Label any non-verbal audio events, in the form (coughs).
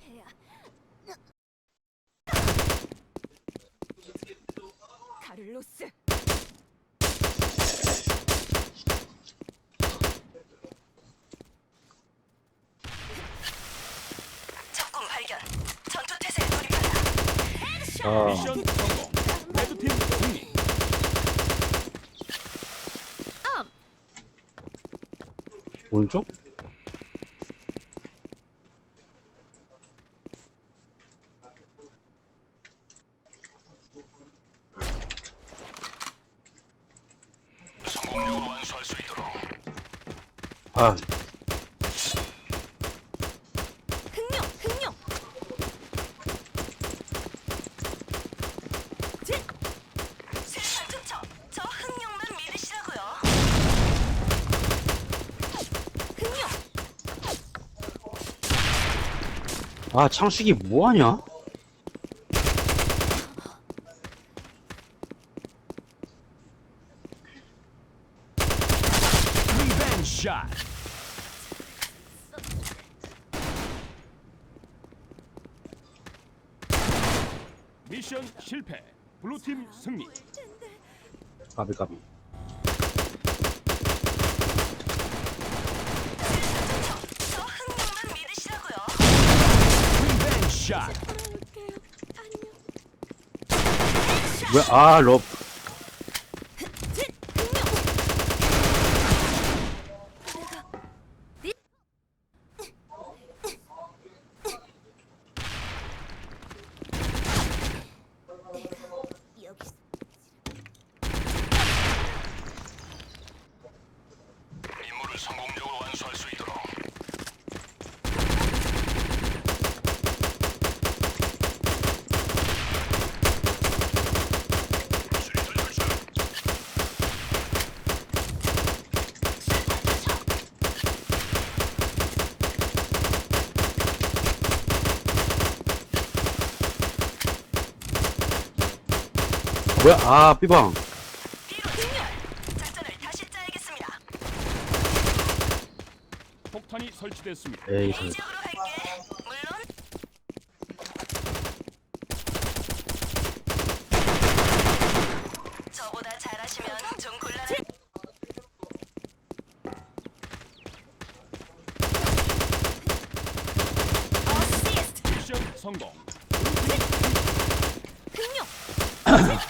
대야. 가를로스. 적군 발견. 전투 태세 돌입한다. 아. 미션 성공. 레드팀 승리. 음. 오른쪽? 아, 흥룡, 흥룡. 실탄 투척. 저 흥룡만 믿으시라고요. 흥룡. 아, 창식이 뭐하냐? 샷. 미션 실패. 블루팀 승리. 까비, 까비. 리벤 샷. 왜, 아, 럽. 여기 임무를 성공적으로 완수할 수 있도록. 수리탄 발사. 뭐야, 아, 삐방. 폭탄이 설치됐습니다. 에이, 저. 미션 성공. 흥룡. (coughs) (coughs)